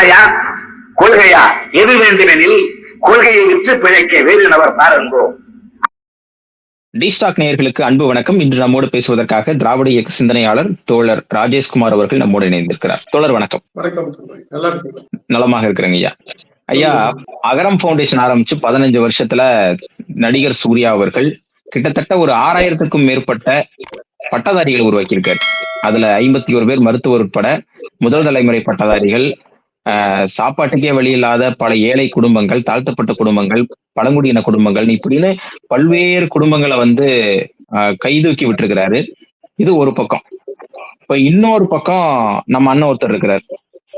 ஆணையா கொள்கையா? எது வேண்டுமெனில் கொள்கையை விற்று பிழைக்க வேறு நபர் பாருங்கோ டிஸ்டாக் நேயர்களுக்கு அன்பு வணக்கம். இன்று நம்மோடு பேசுவதற்காக திராவிட இயக்க சிந்தனையாளர் தோழர் ராஜேஷ்குமார் அவர்கள் நம்மோடு இணைந்திருக்கிறார். தோழர் வணக்கம். நலமாக இருக்கிறேங்க ஐயா. ஐயா அகரம் ஃபவுண்டேஷன் ஆரம்பிச்சு பதினஞ்சு வருஷத்துல நடிகர் சூர்யா அவர்கள் கிட்டத்தட்ட ஒரு ஆறாயிரத்துக்கும் மேற்பட்ட பட்டதாரிகள் உருவாக்கியிருக்காரு. அதுல ஐம்பத்தி ஒரு பேர் மருத்துவர் உட்பட முதல் தலைமுறை பட்டதாரிகள் சாப்பாட்டுக்கே வழி இல்லாத பல ஏழை குடும்பங்கள் தாழ்த்தப்பட்ட குடும்பங்கள் பழங்குடியின குடும்பங்கள் இப்படின்னு பல்வேறு குடும்பங்களை வந்து கைதூக்கி விட்டுருக்கிறாரு. இது ஒரு பக்கம். இப்ப இன்னொரு பக்கம் நம்ம அண்ணன் ஒருத்தர் இருக்கிறார்.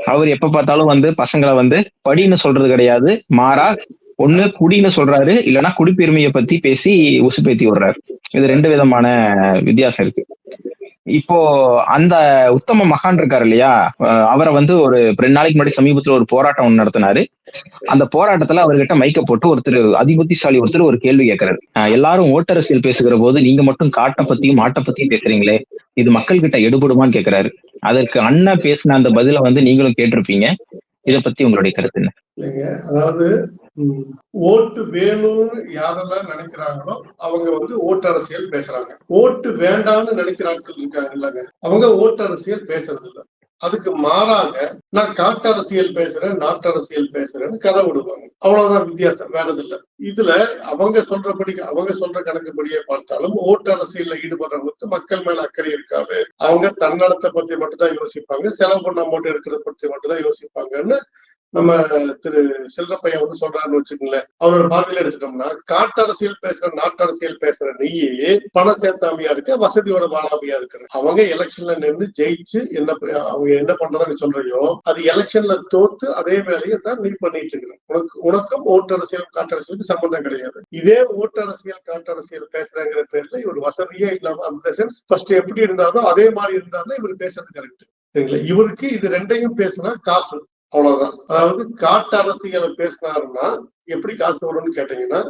அவர் எப்ப பார்த்தாலும் வந்து பசங்களை வந்து படின்னு சொல்றது கிடையாது. மாறா ஒண்ணு குடின்னு சொல்றாரு. இல்லைன்னா குடிப்பெருமையை பத்தி பேசி உசுப்பேத்தி விடுறாரு. இது ரெண்டு விதமான வித்தியாசம் இருக்கு. இப்போ அந்த உத்தம மகான் இருக்காரு இல்லையா? அவரை வந்து ஒரு ரெண்டு நாளைக்கு முன்னாடி சமீபத்துல ஒரு போராட்டம் ஒன்று நடத்தினாரு. அந்த போராட்டத்துல அவர்கிட்ட மைக்க போட்டு ஒருத்தர் அதிபுத்திசாலி ஒருத்தர் ஒரு கேள்வி கேட்கிறாரு. எல்லாரும் ஓட்டரசியல் பேசுகிற போது நீங்க மட்டும் காட்டை பத்தியும் மாட்டை பத்தியும் பேசுறீங்களே இது மக்கள் கிட்ட எடுபடுமான்னு கேக்குறாரு அதற்கு அண்ணன் பேசின அந்த பதில வந்து நீங்களும் கேட்டிருப்பீங்க. இதை பத்தி உங்களுடைய கருத்து என்ன? இல்லைங்க அதாவது ஓட்டு வேணும்னு யாரெல்லாம் நினைக்கிறாங்களோ அவங்க வந்து ஓட்டு அரசியல் பேசுறாங்க. ஓட்டு வேண்டாம்னு நினைக்கிறார்கள் இருக்காங்க இல்லைங்க. அவங்க ஓட்டு அரசியல் பேசுறது இல்ல அதுக்கு மாறாக நான் காட்டு அரசியல் பேசுறேன் நாட்டு அரசியல் பேசுறேன்னு கதை விடுவாங்க. அவ்வளவுதான் வித்தியாசம் வேறது இல்லை இதுல அவங்க சொல்றபடி அவங்க சொல்ற கணக்குப்படியே பார்த்தாலும் ஓட்டு அரசியல்ல ஈடுபடுறவங்களுக்கு மக்கள் மேல அக்கறை இருக்காது. அவங்க தன்னலத்தை பத்தி மட்டும் தான் யோசிப்பாங்க செலவு பண்ண அமௌண்ட் இருக்கிறத பத்தி மட்டும் தான் யோசிப்பாங்கன்னு நம்ம திரு செல்றப்பையன் வந்து சொல்றாருன்னு வச்சுக்கோங்களேன். அவரோட பார்வையில எடுத்துட்டோம்னா காட்டரசியல் பேசுற நாட்டரசியல் பேசுற நீயே பணம் சேர்த்தாமையா இருக்க வசதியோட வாழாமையா இருக்கிற அவங்க எலெக்ஷன்ல நின்று ஜெயிச்சு என்ன அவங்க என்ன பண்றதா நீ சொல்றியோ அது எலெக்ஷன்ல தோத்து அதே வேலையை தான் நீ பண்ணிட்டு இருக்கிற. உனக்கு உனக்கும் ஓட்டு அரசியல் சம்பந்தம் கிடையாது. இதே ஓட்டு அரசியல் பேசுறாங்கிற பேர்ல இவர் வசதியே இல்லாம அந்த சென்ஸ் ஃபர்ஸ்ட் எப்படி இருந்தாலும் அதே மாதிரி இருந்தாலும் இவர் பேசுறது கரெக்ட் சரிங்களா? இவருக்கு இது ரெண்டையும் பேசுனா காசு. அவ்வளவுதான். அதாவது காட்டு அரசியலை பேசினாருன்னா எப்படி காசு வரும்னு கேட்டீங்கன்னா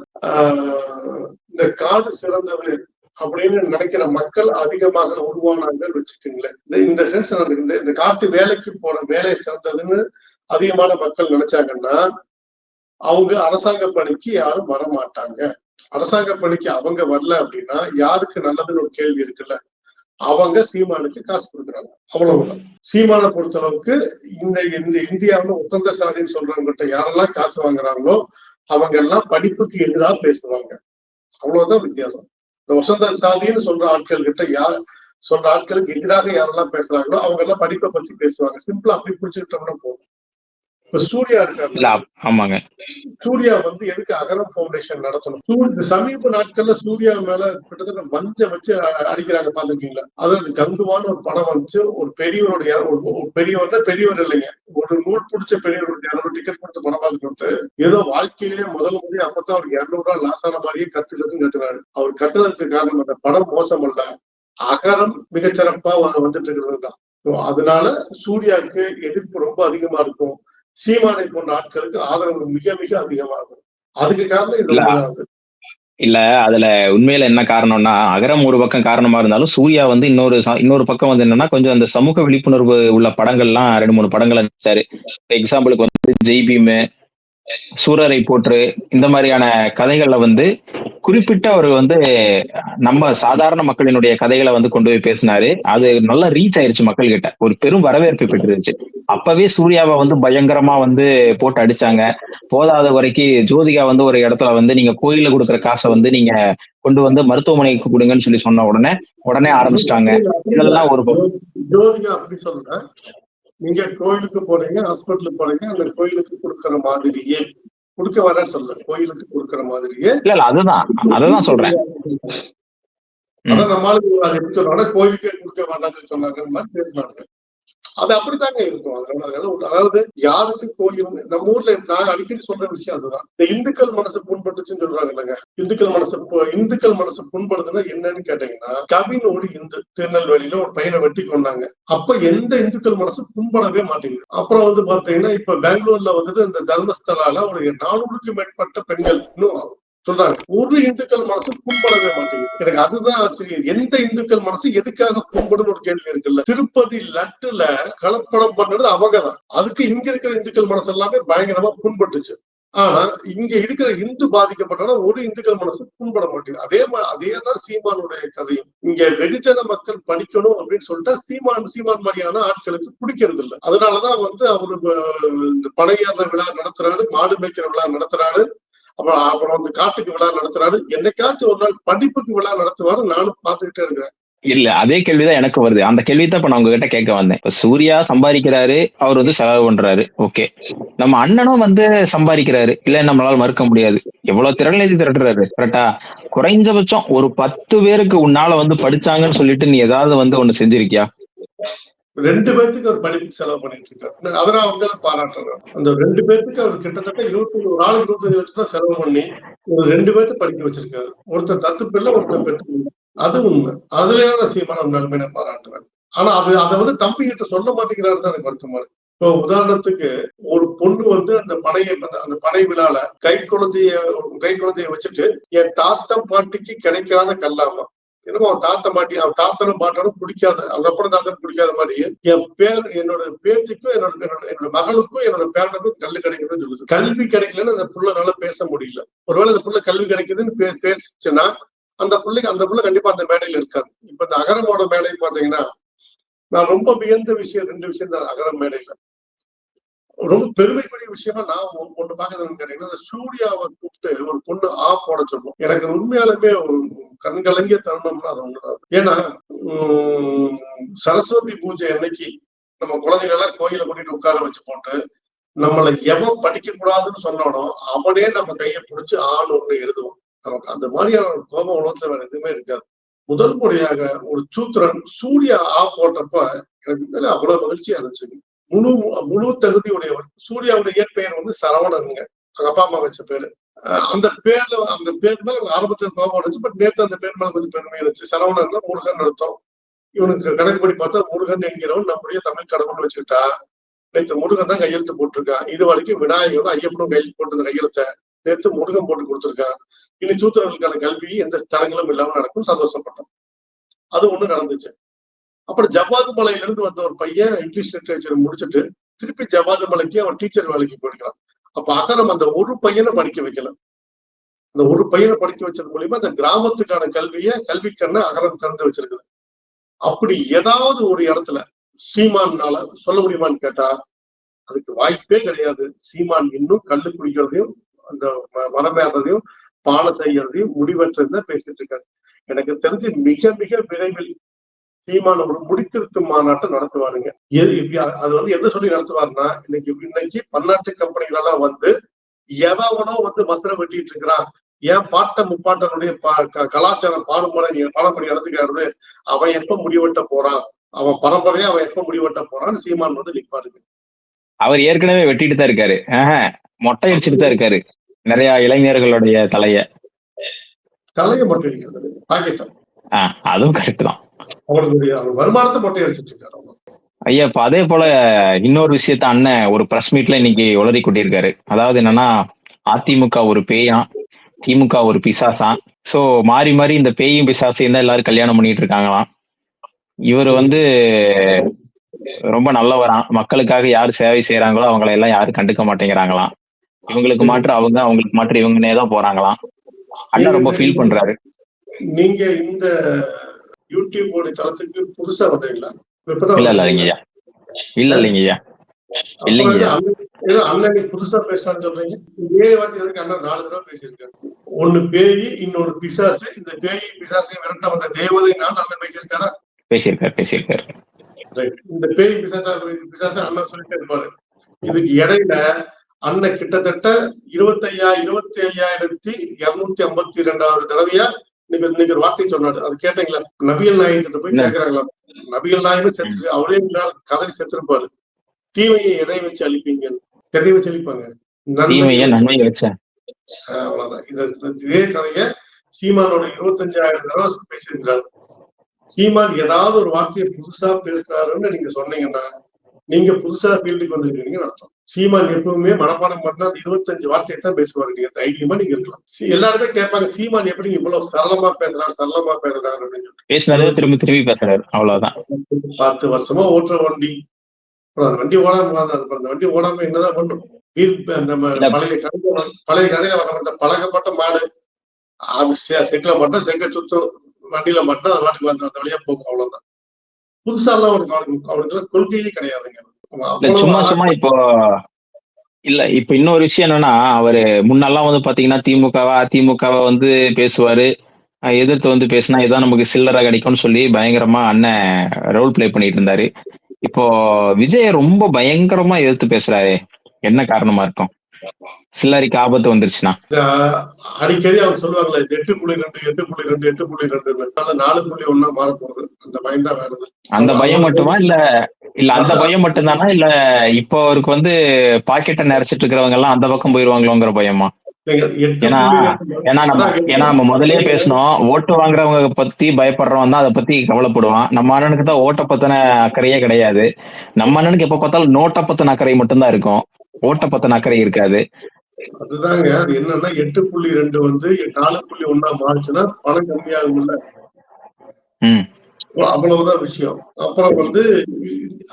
இந்த காடு சிறந்தது அப்படின்னு நினைக்கிற மக்கள் அதிகமாக உருவானாங்கன்னு வச்சுக்கோங்களேன். இந்த இந்த சென்ஸ் இந்த இந்த காட்டு வேலைக்கு போற வேலை சிறந்ததுன்னு அதிகமான மக்கள் நினைச்சாங்கன்னா அவங்க அரசாங்க பணிக்கு யாரும் வர மாட்டாங்க அரசாங்க பணிக்கு அவங்க வரல அப்படின்னா யாருக்கு நல்லதுன்னு ஒரு கேள்வி இருக்குல்ல? அவங்க சீமானுக்கு காசு கொடுக்குறாங்க. அவ்வளவுதான். சீமானை பொறுத்த அளவுக்கு இந்த இந்த இந்தியாவில் உத்தந்த சாதின்னு சொல்றவங்ககிட்ட யாரெல்லாம் காசு வாங்குறாங்களோ அவங்க எல்லாம் படிப்புக்கு எதிராக பேசுவாங்க. அவ்வளவுதான் வித்தியாசம். இந்த வசந்த சாதின்னு சொல்ற ஆட்கள் கிட்ட யார் சொல்ற ஆட்களுக்கு எதிராக யாரெல்லாம் பேசுறாங்களோ அவங்க எல்லாம் படிப்பை பத்தி பேசுவாங்க. சிம்பிளா அப்படி புடிச்சுக்கிட்டோம்னா போதும். இப்ப சூர்யா ஆமாங்க. சூர்யா வந்து எதுக்கு அகரம் ஃபவுண்டேஷன் நடத்தணும்? இந்த சமீப நாட்கள்ல சூர்யா மேல கிட்டத்தட்ட மஞ்ச வச்சு அடிக்கிறாங்க பாத்துருக்கீங்களா அதாவது கங்குவான ஒரு படம் வந்துச்சு. ஒரு பெரியவரோட இற- ஒரு ஒரு பெரியவர்னா பெரியவர் இல்லைங்க. ஒரு நூல் பிடிச்ச பெரியவரோட இரநூறு டிக்கெட் கொடுத்து படம் பார்த்து கொடுத்து ஏதோ வாழ்க்கையிலேயே முதல் முறை அப்பதான் அவருக்கு இருநூறு ரூபாய் லாஸ் ஆன மாதிரியே கத்து கத்துன்னு கத்துறாரு. அவர் கத்துறதுக்கு காரணம் அந்த படம் மோசம் அல்ல. அகரம் மிகச்சிறப்பா வந்துட்டு இருக்கிறது தான். அதனால சூர்யாவுக்கு எதிர்ப்பு ரொம்ப அதிகமா இருக்கும். சீமானை போன்ற ஆட்களுக்கு ஆதரவு மிக மிக அதிகமாகும். அதுக்கு காரணம் இது இல்ல. அதுல உண்மையில என்ன காரணம்னா அகரம் ஒரு பக்கம் காரணமா இருந்தாலும் சூர்யா வந்து இன்னொரு இன்னொரு பக்கம் வந்து என்னன்னா கொஞ்சம் அந்த சமூக விழிப்புணர்வு உள்ள படங்கள்லாம் ரெண்டு மூணு படங்களை நடிச்சாரு. எக்ஸாம்பிளுக்கு வந்து ஜெய் பீமு சூரரை போற்று இந்த மாதிரியான கதைகள்ல வந்து குறிப்பிட்ட அவர் வந்து நம்ம சாதாரண மக்களினுடைய கதைகளை வந்து கொண்டு போய் பேசினாரு. அது நல்லா ரீச் ஆயிருச்சு மக்கள் கிட்ட ஒரு பெரும் வரவேற்பு பெற்றிருச்சு. அப்பவே சூர்யாவை வந்து பயங்கரமா வந்து போட்டு அடிச்சாங்க. போதாத வரைக்கும் ஜோதிகா வந்து ஒரு இடத்துல வந்து நீங்க கோயில்ல கொடுக்குற காசை வந்து நீங்க கொண்டு வந்து மருத்துவமனைக்கு கொடுங்கன்னு சொல்லி சொன்ன உடனே உடனே ஆரம்பிச்சிட்டாங்க. இதெல்லாம் ஒரு நீங்க கோயிலுக்கு போறீங்க ஹாஸ்பிட்டலுக்கு போறீங்க அந்த கோயிலுக்கு கொடுக்கற மாதிரியே கொடுக்க வேணாம்னு சொல்ல கோயிலுக்கு கொடுக்கற மாதிரியே. இல்ல இல்ல அதுதான் அததான் சொல்றேன். அதான் நம்மளுக்கு அது எப்படி சொன்னா கோயிலுக்கே கொடுக்க வேண்டாம்னு சொன்னாங்க பேசினாங்க அது அப்படித்தாங்க இருக்கும். அதனால அதனால அதாவது யாருக்கு கோயில் நம்ம ஊர்ல நான் அடிக்கடி சொல்ற விஷயம் அதுதான். இந்த இந்துக்கள் மனசு புண்பட்டுச்சுன்னு சொல்றாங்க இல்லைங்க. இந்துக்கள் மனசு இந்துக்கள் மனசு புண்படுதுன்னா என்னன்னு கேட்டீங்கன்னா கவின் ஒரு இந்து திருநெல்வேலியில ஒரு பையனை வெட்டி கொண்டாங்க. அப்ப எந்த இந்துக்கள் மனசு புண்படவே மாட்டேங்குது. அப்புறம் வந்து பாத்தீங்கன்னா இப்ப பெங்களூர்ல வந்துட்டு இந்த தர்மஸ்தலால ஒரு நானூறுக்கும் மேற்பட்ட பெண்கள் இன்னும் சொல்றாங்க. ஒரு இந்துக்கள் மனசு புண்படவே மாட்டேங்குது. எனக்கு அதுதான் ஆச்சரியம். எந்த இந்துக்கள் மனசு எதுக்காக புண்படும் ஒரு கேள்வி இருக்குல்ல? திருப்பதி லட்டுல கலப்படம் பண்ணது அவங்க தான் அதுக்கு இங்க இருக்கிற இந்துக்கள் மனசு எல்லாமே பயங்கரமா புண்பட்டுச்சு. ஆனா இங்க இருக்கிற இந்து பாதிக்கப்பட்டனா ஒரு இந்துக்கள் மனசு புண்பட மாட்டேங்குது. அதே மாதிரி அதே தான் சீமானுடைய கதையும். இங்க வெகுஜன மக்கள் படிக்கணும் அப்படின்னு சொல்லிட்டா சீமான் சீமான் மாதிரியான ஆட்களுக்கு பிடிக்கிறது இல்லை அதனாலதான் வந்து அவரு இந்த படையேற விழா நடத்துறாரு மாடு மேய்க்கிற விழா நடத்துறாரு. அப்புறம் அப்புறம் வந்து காட்டுக்கு விழா நடத்துறாரு. என்னைக்காச்சும் ஒரு நாள் படிப்புக்கு விழா நடத்துவாரு. நானும் பாத்துக்கிட்டே இருக்கிறேன். இல்ல அதே கேள்விதான் எனக்கு வருது. அந்த கேள்வி தான் இப்ப நான் உங்ககிட்ட கேட்க வந்தேன். இப்ப சூர்யா சம்பாதிக்கிறாரு அவர் வந்து செலவு பண்றாரு. ஓகே. நம்ம அண்ணனும் வந்து சம்பாதிக்கிறாரு. இல்ல நம்மளால மறுக்க முடியாது. எவ்வளவு திறநிதி திரட்டுறாரு. கரெக்டா குறைஞ்சபட்சம் ஒரு பத்து பேருக்கு உன்னால வந்து படிச்சாங்கன்னு சொல்லிட்டு நீ ஏதாவது வந்து ஒண்ணு செஞ்சிருக்கியா? ரெண்டு பேர்த்துக்கு அவர் படிப்புக்கு செலவு பண்ணிட்டு இருக்காரு. அதை நான் அவங்கள பாராட்டுறேன். அந்த ரெண்டு பேர்த்துக்கு அவர் கிட்டத்தட்ட இருபத்தி ஒரு நாலு இருபத்தஞ்சு லட்சம் ரூபாய் செலவு பண்ணி ஒரு ரெண்டு பேர்த்து படிக்க வச்சிருக்காரு. ஒருத்தர் தத்து பிள்ளை ஒருத்தர் பெற்று அது உண்மை. அதுல நான் சீமான உண்மையுமே நான் பாராட்டுறேன். ஆனா அது அதை வந்து தம்பி கிட்ட சொல்ல மாட்டேங்கிறாரு தான் எனக்கு வருத்தமா இருக்கு. இப்போ உதாரணத்துக்கு ஒரு பொண்ணு வந்து அந்த பனையை அந்த பனை விழால கை குழந்தைய கை குழந்தைய வச்சுட்டு என் தாத்தம் பாட்டிக்கு கிடைக்காத கல்லாமா? என்னமோ அவன் தாத்த மாட்டி அவன் தாத்தனும் பாட்டனும் பிடிக்காத அவன் அப்புறம் தாத்தனும் பிடிக்காத மாதிரி என் பேர் என்னோட பேத்திக்கும் என்னோட என்னோட என்னோட மகளுக்கும் என்னோட பேரனுக்கும் கல்வி கிடைக்கணும்னு சொல்லுது. கல்வி கிடைக்கலன்னு அந்த புள்ளனால பேச முடியல. ஒருவேளை அந்த புள்ள கல்வி கிடைக்குதுன்னு பே பேசுச்சுன்னா அந்த பிள்ளைக்கு அந்த புள்ள கண்டிப்பா அந்த மேடையில இருக்காது. இப்ப இந்த அகரமோட மேடை பாத்தீங்கன்னா நான் ரொம்ப வியந்த விஷயம் ரெண்டு விஷயம் தான் அகரம் மேடையில. ரொம்ப பெருமைக்குரிய விஷயமா நான் ஒ- ஒண்ணு பாக்குறதுன்னு கேட்டீங்கன்னா இந்த சூர்யாவை கூப்பிட்டு ஒரு பொண்ணு ஆ போட சொல்லும். எனக்கு உண்மையாலுமே ஒரு கண்கலங்கிய தருணம்னா அது ஒண்ணுதான் ஏன்னா உம் சரஸ்வதி பூஜை அன்னைக்கு நம்ம குழந்தைகள் எல்லாம் கோயில கூட்டிட்டு உட்கார வச்சு போட்டு நம்மளை எவன் படிக்க கூடாதுன்னு சொன்னானோ அவனே நம்ம கையை பிடிச்சி ஆண் ஒண்ணு எழுதுவான். நமக்கு அந்த மாதிரியான ஒரு கோபம் உலகத்துல வேற எதுவுமே இருக்காது. முதல் முறையாக ஒரு சூத்திரன் சூர்யா ஆ போட்டப்ப எனக்கு உண்மையில அவ்வளவு மகிழ்ச்சியா இருந்துச்சு முழு முழு தகுதி உடையவர் சூர்யாவுடைய இயற்பெயர் வந்து சரவணனுங்க. அவங்க அப்பா அம்மா வச்ச பேரு. அஹ் அந்த பேர்ல அந்த பேர் மேல ஆரம்பத்துல கோபம் இருந்துச்சு பட் நேத்து அந்த பேர் மேல கொஞ்சம் பெருமை இருந்துச்சு. சரவணன் தான் முருகன் அர்த்தம். இவனுக்கு கணக்குப்படி பார்த்தா முருகன் என்கிறவன் நம்முடைய தமிழ் கடவுள் வச்சுக்கிட்டா நேற்று முருகன் தான் கையெழுத்து போட்டிருக்கான். இது வரைக்கும் விநாயகர் ஐயப்பனும் கையெழுத்து போட்டிருந்த கையெழுத்தை நேற்று முருகன் போட்டு கொடுத்துருக்கான். இனி சூத்திரர்களுக்கான கல்வி எந்த தடங்களும் இல்லாம நடக்கும் சந்தோஷப்பட்டோம். அது ஒண்ணு நடந்துச்சு. அப்புறம் ஜவாது மலையில இருந்து வந்த ஒரு பையன் இங்கிலீஷ் லிட்ரேச்சர் முடிச்சுட்டு திருப்பி ஜவாது மலைக்கு அவன் டீச்சர் வேலைக்கு போயிருக்கான் அப்ப அகரம் அந்த ஒரு பையனை படிக்க வைக்கல. அந்த ஒரு பையனை படிக்க வச்சது மூலியமா அந்த கிராமத்துக்கான கல்வியை கல்விக்கண்ண அகரம் திறந்து வச்சிருக்குது. அப்படி ஏதாவது ஒரு இடத்துல சீமான்னால சொல்ல முடியுமான்னு கேட்டா அதுக்கு வாய்ப்பே கிடையாது. சீமான் இன்னும் கல்லு குடிக்கிறதையும் அந்த மரமேறதையும் பாலை செய்யறதையும் முடிவற்றதை பேசிட்டு இருக்காரு. எனக்கு தெரிஞ்சு மிக மிக விரைவில் சீமான் ஒரு முடித்திருத்தும் மாநாட்டை நடத்துவாருங்க. அது வந்து என்ன சொல்லி நடத்துவாருன்னா இன்னைக்கு இன்னைக்கு பன்னாட்டு கம்பெனிகள் எல்லாம் வந்து எவனோ வந்து மசரை வெட்டிட்டு இருக்கிறான். ஏன் பாட்ட முப்பாட்டனுடைய கலாச்சாரம் பாடுபட நீ பாடப்படி நடத்துக்கிறது அவன் எப்ப முடிவெட்ட போறான்? அவன் பரம்பரையா அவன் எப்ப முடிவெட்ட போறான்னு சீமான் வந்து நிப்பாருங்க அவர் ஏற்கனவே வெட்டிட்டு தான் இருக்காரு. மொட்டை அடிச்சுட்டு தான் இருக்காரு. நிறைய இளைஞர்களுடைய தலைய. தலையை மட்டும் ஆஹ் அதுவும் கரெக்ட் தான். அவருடைய அவர் வருமானத்தை மொட்டை அடிச்சிட்டு இருக்காரு அவங்க. ஐயா இப்ப அதே போல இன்னொரு விஷயத்த அண்ணன் ஒரு பிரஸ் மீட்ல இன்னைக்கு உளறி கொட்டியிருக்காரு அதாவது என்னன்னா அதிமுக ஒரு பேயாம் திமுக ஒரு பிசாசாம் சோ மாறி மாறி இந்த பேயும் பிசாசையும் தான் எல்லாரும் கல்யாணம் பண்ணிட்டு இருக்காங்களாம். இவர் வந்து ரொம்ப நல்லவராம் மக்களுக்காக யார் சேவை செய்யறாங்களோ அவங்கள எல்லாம் யாரும் கண்டுக்க மாட்டேங்கிறாங்களாம். இவங்களுக்கு மாற்று அவங்க அவங்களுக்கு மாற்று இவங்கனே தான் போறாங்களாம். அண்ணன் ரொம்ப ஃபீல் பண்றாரு. நீங்க இந்த யூடியூப் உடைய தளத்துக்கு புதுசா வந்தீங்களா? இல்ல இல்ல இல்லைங்க ஐயா இல்ல இல்லைங்க ஐயா இல்லைங்க ஐயா. அப்புறம் ஏதோ அண்ணன் புதுசா பேசலாம்னு சொல்றீங்க. இதே வாட்டி எனக்கு அண்ணன் நாலு தடவை பேசியிருக்காரு. ஒண்ணு பேயி இன்னொரு பிசாசு. இந்த பேயி பிசாசை விரட்ட வந்த தேவதை நான் அண்ணன் பேசியிருக்காரா? பேசியிருக்காரு பேசியிருக்காரு. இந்த பேய் பிசாசா பிசாசா அண்ணன் சொல்லிட்டே இருப்பாரு. இதுக்கு இடையில அண்ணன் கிட்டத்தட்ட இருபத்தையா இருபத்தி ஐயாயிரத்தி இருநூத்தி ஐம்பத்தி ரெண்டாவது தடவையா நீங்க நீங்க ஒரு வார்த்தை சொன்னாரு. அது கேட்டீங்களா? நபிகள் நாயகத்திட்ட போய் என்ன? கேக்குறாங்களா? நபிகள் நாயகமே செத்து அவரே கதறி செத்துருப்பாரு. தீமையை எதை வச்சு அழிப்பீங்க? எதை வச்சு அழிப்பாங்க? அவ்வளவுதான். இது இதே கதைய சீமானோட இருபத்தஞ்சாயிரம் தடவை பேசியிருக்கிறாரு. சீமான் ஏதாவது ஒரு வார்த்தையை புதுசா பேசுறாருன்னு நீங்க சொன்னீங்கன்னா நீங்க புதுசா ஃபீல்டுக்கு வந்திருக்கீங்கன்னு அர்த்தம். சீமான் எப்பவுமே மனப்பாடம் பண்ணா அந்த இருபத்தஞ்சு வார்த்தையை தான் பேசுவாரு. நீங்க தைரியமா நீங்க இருக்கலாம். எல்லாருமே கேட்பாங்க சீமான் எப்படி இவ்வளவு சரளமா பேசுறாரு சரளமா பேசுறாரு அப்படின்னு சொல்லிட்டு. பேசினதே திரும்பி திரும்பி பேசுறாரு. அவ்வளவுதான். பத்து வருஷமா ஓட்டுற வண்டி. அந்த வண்டி ஓடாம அந்த வண்டி ஓடாம என்னதான் பண்றோம் வீர் அந்த ம- இல்ல. பழைய கதை பழைய கதையில வர பழக்கப்பட்ட மாடு. அது செ- செக்குல மட்டும் செங்க சுத்தம் வண்டியில மட்டும் அது வாட்டுக்கு வந்து அந்த வழியா போகும். அவ்வளவுதான். புதுசா எல்லாம் அவனுக்கு அவனுக்கு அவனுக்கு கொள்கையே கிடையாதுங்க. சும்மா சும்மா இப்போ இல்ல இப்ப இன்னொரு விஷயம் என்னன்னா அவரு முன்னெல்லாம் வந்து பாத்தீங்கன்னா திமுகவா அதிமுகவா வந்து பேசுவாரு. எதிர்த்து வந்து பேசினா இதான் நமக்கு சில்லறை கிடைக்கும்னு சொல்லி பயங்கரமா அண்ணன் ரோல் ப்ளே பண்ணிட்டு இருந்தாரு. இப்போ விஜய் ரொம்ப பயங்கரமா எதிர்த்து பேசுறாரு. என்ன காரணமா இருக்கும்? சில்லறைக்கு ஆபத்து வந்துருச்சுன்னா அடிக்கடி அவங்க சொல்லுவாங்கல்ல எட்டு புள்ளி ரெண்டு எட்டு புள்ளி ரெண்டு எட்டு புள்ளி ரெண்டு நாலு புள்ளி ஒன்னா மாற போகுது. அந்த பயம் தான் வருது அந்த பயம் மட்டுமா இல்ல இல்ல அந்த பயம் மட்டும்தானா? இல்ல இப்போ அவருக்கு வந்து பாக்கெட்டை நிறைச்சிட்டு இருக்கிறவங்க எல்லாம் அந்த பக்கம் போயிருவாங்களோங்கிற பயமா? ஏன்னா- ஏன்னா நம்ம ஏன்னா நம்ம முதல்லயே பேசணும் ஓட்டு வாங்குறவங்க பத்தி பயப்படுறவன் தான் அதை பத்தி கவலைப்படுவான். நம்ம அண்ணனுக்கு தான் ஓட்ட பத்தின அக்கறையே கிடையாது. நம்ம அண்ணனுக்கு எப்ப பார்த்தாலும் நோட்டை பத்தின அக்கறை மட்டும்தான் இருக்கும். ஓட்ட பத்தின அக்கறை இருக்காது. அதுதாங்க அது என்னன்னா எட்டு புள்ளி ரெண்டு வந்து நாலு புள்ளி ஒன்னா மாறுச்சுன்னா பணம் கம்மியாகும்ல. அவ்வளவுதான் விஷயம். அப்புறம் வந்து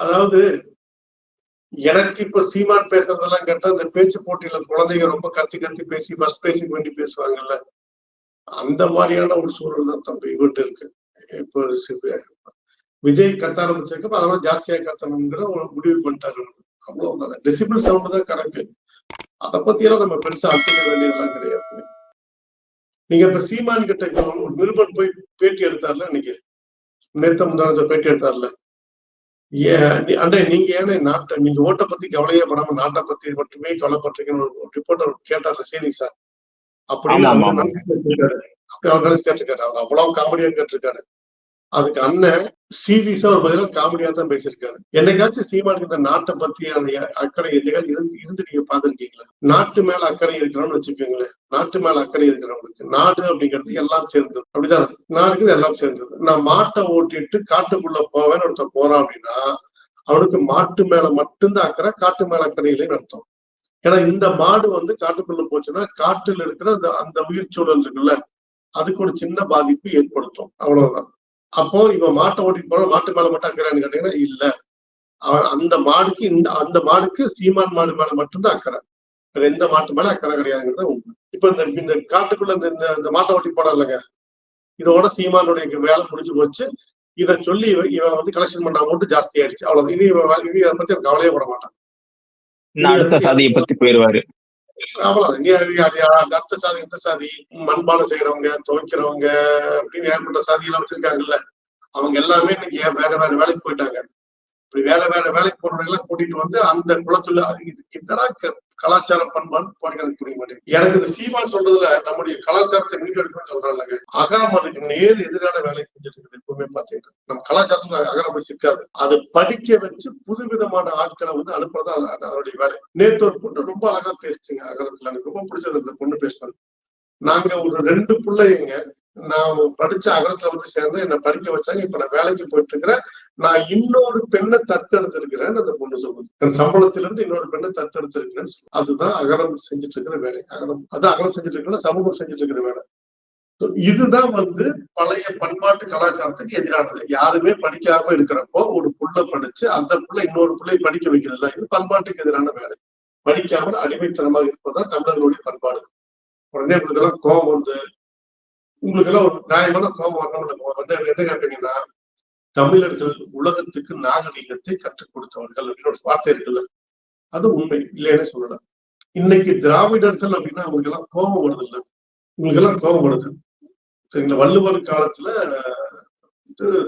அதாவது எனக்கு இப்ப சீமான் பேசுறதெல்லாம் கேட்டா இந்த பேச்சு போட்டியில குழந்தைங்க ரொம்ப கத்தி கத்தி பேசி பஸ் பேசி வேண்டி பேசுவாங்கல்ல. அந்த மாதிரியான ஒரு சூழல் தான் தம்பி இவர்கிட்ட இருக்கு. இப்போ விஜய் கத்த ஆரம்பிச்சிருக்கப்ப அதை விட ஜாஸ்தியா கத்தணுங்கிற ஒரு முடிவு பண்ணிட்டாரு அவ்வளவுதான் டெசிபிள் சவுண்ட் தான் கணக்கு. அதை பத்தி எல்லாம் நம்ம பெருசா அர்த்தம் வேண்டியதெல்லாம் கிடையாது. நீங்க இப்ப சீமான் கிட்ட ஒரு நிருபர் போய் பேட்டி எடுத்தார்ல இன்னைக்கு நேத்த முந்தானத்தை பேட்டி எடுத்தார்ல? அண்ணே நீங்க ஏன்னா நாட்டை நீங்க ஓட்டை பத்தி கவலையே படாம நாட்டை பத்தி மட்டுமே கவலைப்பட்டிருக்கீங்கன்னு ஒரு ரிப்போர்ட்டர் கேட்டார்ல சரி சார். அப்படின்னு அவர் கேட்டிருக்காரு. அவர் அவ்வளவு காமெடியா கேட்டிருக்காரு. அதுக்கு அண்ணன் சீரியஸா ஒரு பதிலாக காமெடியா தான் பேசியிருக்காரு. என்னைக்காச்சும் சீமானுக்கு இந்த நாட்டை பத்தி அந்த அக்கறை என்னைக்காச்சும் இருந்து இருந்து நீங்க பாத்துருக்கீங்களா நாட்டு மேல அக்கறை இருக்கிறோம்னு வச்சுக்கோங்களேன். நாட்டு மேல அக்கறை இருக்கிறவங்களுக்கு நாடு அப்படிங்கிறது எல்லாம் சேர்ந்தது. அப்படிதான் நாடுக்கு எல்லாம் சேர்ந்தது. நான் மாட்டை ஓட்டிட்டு காட்டுக்குள்ள போவேன்னு ஒருத்தர் போறான் அப்படின்னா அவனுக்கு மாட்டு மேல மட்டும்தான் அக்கறை காட்டு மேல அக்கறை நடத்தும் ஏன்னா இந்த மாடு வந்து காட்டுக்குள்ள போச்சுன்னா காட்டுல இருக்கிற அந்த அந்த உயிர் சூழல் இருக்குல்ல அதுக்கு ஒரு சின்ன பாதிப்பு ஏற்படுத்தும். அவ்வளவுதான். அப்போ இவன் மாட்டை ஓட்டிட்டு போற மாட்டு மேல மட்டும் அக்கறைன்னு கேட்டீங்கன்னா இல்ல. அவன் அந்த மாடுக்கு இந்த அந்த மாடுக்கு சீமான் மாடு மேல மட்டும்தான் அக்கறை. வேற எந்த மாட்டு மேல அக்கறை கிடையாதுங்கிறத உண்மை. இப்ப இந்த இந்த காட்டுக்குள்ள இந்த இந்த- மாட்டை ஓட்டி போட இல்லைங்க. இதோட சீமானுடைய வேலை முடிஞ்சு போச்சு. இதை சொல்லி இவன் வந்து கலெக்ஷன் பண்ண அமௌண்ட் ஜாஸ்தி ஆயிடுச்சு. அவ்வளவு இனி இவன் இனி அதை பத்தி கவலையே பட மாட்டான். அடுத்த சாதியை பத்தி போயிருவாரு. அவ்வளவு அடுத்த சாதி இந்த சாதி மண்பானை செய்யறவங்க துவைக்கிறவங்க அப்படின்னு ஏற்பட்ட சாதி எல்லாம் வச்சிருக்காங்கல்ல. அவங்க எல்லாமே இன்னைக்கு ஏன் வேற வேற வேலைக்கு போயிட்டாங்க. இப்படி வேலை வேலை வேலைக்கு போறவங்க எல்லாம் கூட்டிட்டு வந்து அந்த குளத்துல இது என்னடா க- கலாச்சார பண்பாடு போறது புரிய மாட்டேங்குது எனக்கு இந்த சீமான் சொல்றதுல நம்முடைய கலாச்சாரத்தை மீட்டெடுக்கணும்னு சொல்றாங்க அகரம் அதுக்கு நேர் எதிரான வேலை செஞ்சுட்டு இருக்குது எப்பவுமே பாத்தீங்கன்னா நம்ம கலாச்சாரத்துல அகரம் சிக்காது. அது படிக்க வச்சு புது விதமான ஆட்களை வந்து அனுப்புறதா அது- அதனுடைய வேலை. நேத்து ஒரு பொண்ணு ரொம்ப அழகா பேசுச்சுங்க அகரத்துல எனக்கு ரொம்ப பிடிச்சது அந்த பொண்ணு பேசினது. நாங்க ஒரு ரெண்டு பிள்ளைங்க நான் படிச்ச அகலத்துல வந்து சேர்ந்து என்னை படிக்க வச்சாங்க. இப்ப நான் வேலைக்கு போயிட்டு இருக்கிறேன் நான் இன்னொரு பெண்ணை தத்தெடுத்திருக்கிறேன் அந்த பொண்ணு சொல்லுது. என் சம்பளத்திலிருந்து இன்னொரு பெண்ணை தத்தெடுத்திருக்கிறேன்னு சொல்லுது. அதுதான் அகரம் செஞ்சுட்டு இருக்கிற வேலை. அகரம் அது அகரம் செஞ்சுட்டு இருக்கிற சமூகம் செஞ்சுட்டு இருக்கிற வேலை இதுதான் வந்து பழைய பண்பாட்டு கலாச்சாரத்துக்கு எதிரானது. யாருமே படிக்காம இருக்கிறப்போ ஒரு புள்ள படிச்சு அந்த புள்ள இன்னொரு பிள்ளை படிக்க வைக்கிறதுல இது பண்பாட்டுக்கு எதிரான வேலை. படிக்காமல் அடிமைத்தனமாக இருப்பதுதான் தமிழர்களுடைய பண்பாடு. உடனே உங்களுக்கு எல்லாம் கோபம் வந்து உங்களுக்கு எல்லாம் ஒரு நியாயமான கோபம் வரணும் வந்து என்ன கேட்பீங்கன்னா தமிழர்கள் உலகத்துக்கு நாகரிகத்தை கற்றுக் கொடுத்தவர்கள் அப்படின்னு ஒரு வார்த்தை இருக்குல்ல அது உண்மை இல்லைன்னு சொல்லலாம். இன்னைக்கு திராவிடர்கள் அப்படின்னா அவங்களுக்கு எல்லாம் கோபம் வருது இல்ல உங்களுக்கு எல்லாம் கோபம் வருது. சரிங்களா? வள்ளுவர் காலத்துல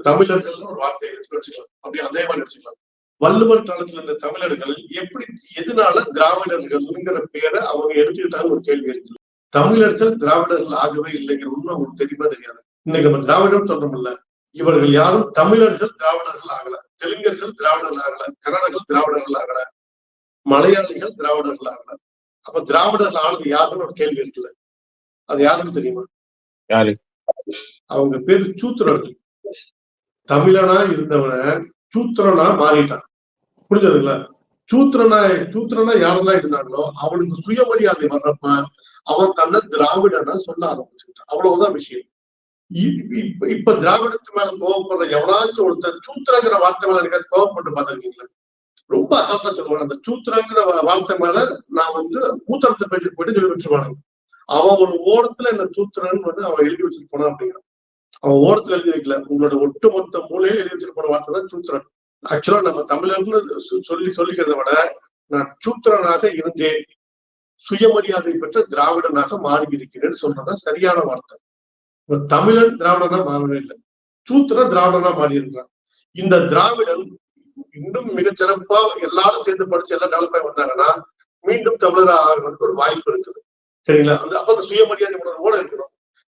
தமிழர்கள் ஒரு வார்த்தையை வச்சுக்கலாம். அப்படி அதே மாதிரி வச்சுக்கலாம் வள்ளுவர் காலத்துல இருந்த தமிழர்கள் எப்படி எதனால திராவிடர்கள்ங்கிற பேரை அவங்க எடுத்துக்கிட்டாங்க ஒரு கேள்வி இருக்கு. தமிழர்கள் திராவிடர்கள் ஆகவே இல்லைங்கிற உண்மை உங்களுக்கு தெரியுமா தெரியாது? இன்னைக்கு நம்ம திராவிடம் சொல்றோம்ல இவர்கள் யாரும் தமிழர்கள் திராவிடர்கள் ஆகல. தெலுங்கர்கள் திராவிடர்கள் ஆகல. கன்னடர்கள் திராவிடர்கள் ஆகல. மலையாளிகள் திராவிடர்கள் ஆகல. அப்ப திராவிடர்கள் ஆனது யாருன்னு ஒரு கேள்வி இருக்குல்ல. அது யாருன்னு தெரியுமா? யாரு? அவங்க பேரு சூத்திரர்கள் தமிழனா இருந்தவன சூத்திரனா மாறிட்டான். புரிஞ்சதுங்களா? சூத்திரனா சூத்திரனா யாரெல்லாம் இருந்தாங்களோ அவனுக்கு சுயமரியாதை வர்றப்ப அவன் தன்னை திராவிடனா சொல்ல ஆரம்பிச்சுக்கிட்டான். அவ்வளவுதான் விஷயம். இப்ப இப்ப திராவிடத்து மேல கோவப்படுற எவனாச்சும் ஒருத்தர் சூத்திரங்கிற வார்த்தை மேல எனக்கு கோவப்பட்டு பார்த்துருக்கீங்களா? ரொம்ப அசால்ட்டா சொல்லுவாங்க அந்த சூத்திரங்கிற வார்த்தை மேல நான் வந்து மூத்தரத்தை பேச்சு போயிட்டு சொல்லி வச்சிருவானுங்க. அவன் ஒரு ஓரத்துல என்ன சூத்திரன் வந்து அவன் எழுதி வச்சுட்டு போனான் அப்படிங்கிறான். அவன் ஓரத்துல எழுதி வைக்கல. உங்களோட ஒட்டுமொத்த மூலையில எழுதி வச்சுட்டு போன வார்த்தை தான் சூத்திரன் ஆக்சுவலா நம்ம தமிழர்களும் சொல்லி சொல்லிக்கிறத விட நான் சூத்திரனாக இருந்தேன். சுயமரியாதை பெற்ற திராவிடனாக மாறி இருக்கிறேன்னு சொல்றதுதான் சரியான வார்த்தை. இப்ப தமிழன் திராவிடனா மாறவே இல்லை. சூத்திரன் திராவிடனா மாறி இருக்கிறான் இந்த திராவிடன் இன்னும் மிகச்சிறப்பா எல்லாரும் சேர்ந்து படிச்சு எல்லாம் டெவலப் ஆகி வந்தாங்கன்னா மீண்டும் தமிழரா ஆகிறதுக்கு ஒரு வாய்ப்பு இருக்குது. சரிங்களா? அந்த அப்ப அந்த சுயமரியாதை உணர்வோட இருக்கணும்.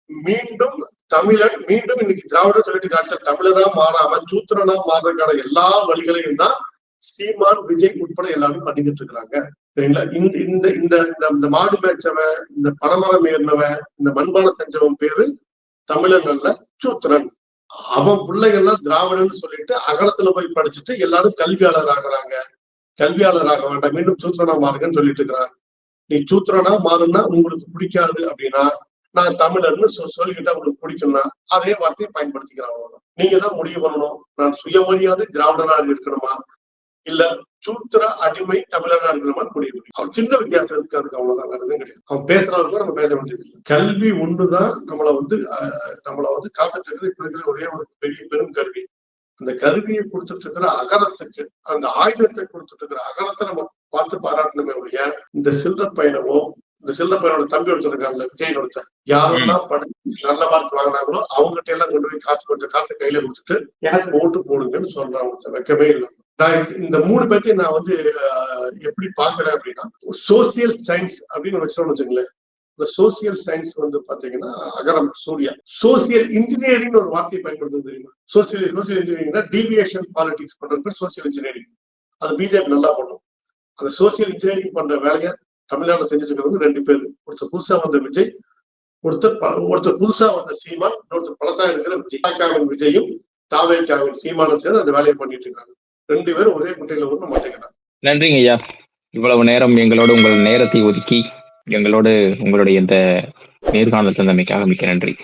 மீண்டும் தமிழன் மீண்டும் இன்னைக்கு திராவிட சொல்லிட்டு காட்டுற தமிழனா மாறாம சூத்திரனா மாறுறதுக்கான எல்லா வழிகளையும் தான் சீமான் விஜய் உட்பட எல்லாரும் பண்ணிக்கிட்டு இருக்கிறாங்க. சரிங்களா? இந்த இந்த இந்த இந்த- இந்த மாடு மேய்ச்சவன் இந்த பணமரம் ஏறினவன் இந்த மண்பானை செஞ்சவன் பேரு தமிழன் சூத்திரன். அவன் பிள்ளைகள்லாம் திராவிடன்னு சொல்லிட்டு அகலத்துல போய் படிச்சுட்டு எல்லாரும் கல்வியாளர் ஆகுறாங்க. கல்வியாளர் ஆக வேண்டாம் மீண்டும் சூத்திரனா மாறுங்கன்னு சொல்லிட்டு இருக்கிறாங்க நீ சூத்திரனா மாறுனா உங்களுக்கு பிடிக்காது அப்படின்னா நான் தமிழர்னு சொ- சொல்லிக்கிட்டா உங்களுக்கு பிடிக்கும்னா அதே வார்த்தையை பயன்படுத்திக்கிறான் நீங்க தான் முடிவு பண்ணணும். நான் சுயமரியாதை திராவிடனாக இருக்கணுமா? இல்ல சூத்திர அடிமை தமிழனா இருக்கணுமா முடிவு பண்ணி அவன் சின்ன வித்தியாசம் இருக்கு அதுக்கு அவ்வளவுதான் வேற எதுவும் கிடையாது. அவன் பேசுறவங்க நம்ம பேச வேண்டியது இல்லை கல்வி ஒண்ணுதான் நம்மளை வந்து நம்மளை வந்து காத்துட்டு இருக்கிற இப்ப இருக்கிற ஒரே ஒரு பெரிய பெரும் கருவி. அந்த கருவியை கொடுத்துட்டு இருக்கிற அகரத்துக்கு அந்த ஆயுதத்தை கொடுத்துட்டு இருக்கிற அகரத்தை நம்ம பார்த்து பாராட்டணுமே ஒழிய இந்த சில்லற பையனவோ இந்த சில்லற பையனோட தம்பி ஒருத்தருக்காங்க விஜய் ஒருத்தன். யாரெல்லாம் படிச்சு நல்ல மார்க் வாங்கினாங்களோ அவங்ககிட்ட எல்லாம் கொண்டு போய் காசு கொஞ்சம் காசு கையில கொடுத்துட்டு எனக்கு ஓட்டு போடுங்கன்னு சொல்றான் ஒருத்தன். வைக்கவே இல்லை. நான் இந்த- மூணு பேர்த்தையும் நான் வந்து எப்படி பாக்குறேன் அப்படின்னா சோசியல் சயின்ஸ் அப்படின்னு வச்சோம்னு வச்சுங்களேன் இந்த சோசியல் சயின்ஸ் வந்து பாத்தீங்கன்னா அகரம் சூர்யா. சோசியல் இன்ஜினியரிங் ஒரு வார்த்தையை பயன்படுத்துவது தெரியுமா? சோசியல் சோசியல் இன்ஜினியரிங்னா டிவியேஷன் பாலிடிக்ஸ் பண்றது சோசியல் இன்ஜினியரிங் அது பிஜேபி நல்லா பண்ணும் அந்த சோசியல் இன்ஜினியரிங் பண்ற வேலையை தமிழ்நாட்டுல செஞ்சுட்டு இருக்கிறது ரெண்டு பேர். ஒருத்தர் புதுசா வந்த விஜய் ஒருத்தர் ஒருத்தர் புதுசா வந்த சீமான் ஒருத்தர் பழசா இருக்கிற விஜய் விஜயும் தாவேக்காவின் சீமானும் சேர்ந்து அந்த வேலையை பண்ணிட்டு இருக்காங்க. ரெண்டு பேரும் ஒரே குட்டையில ஒண்ணு மாட்டேங்கிறாங்க. நன்றிங்க ஐயா. இவ்வளவு நேரம் எங்களோட உங்கள் நேரத்தை ஒதுக்கி எங்களோடு உங்களுடைய இந்த நேர்காணல் தந்தமைக்காக மிக்க நன்றி.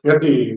நன்றி.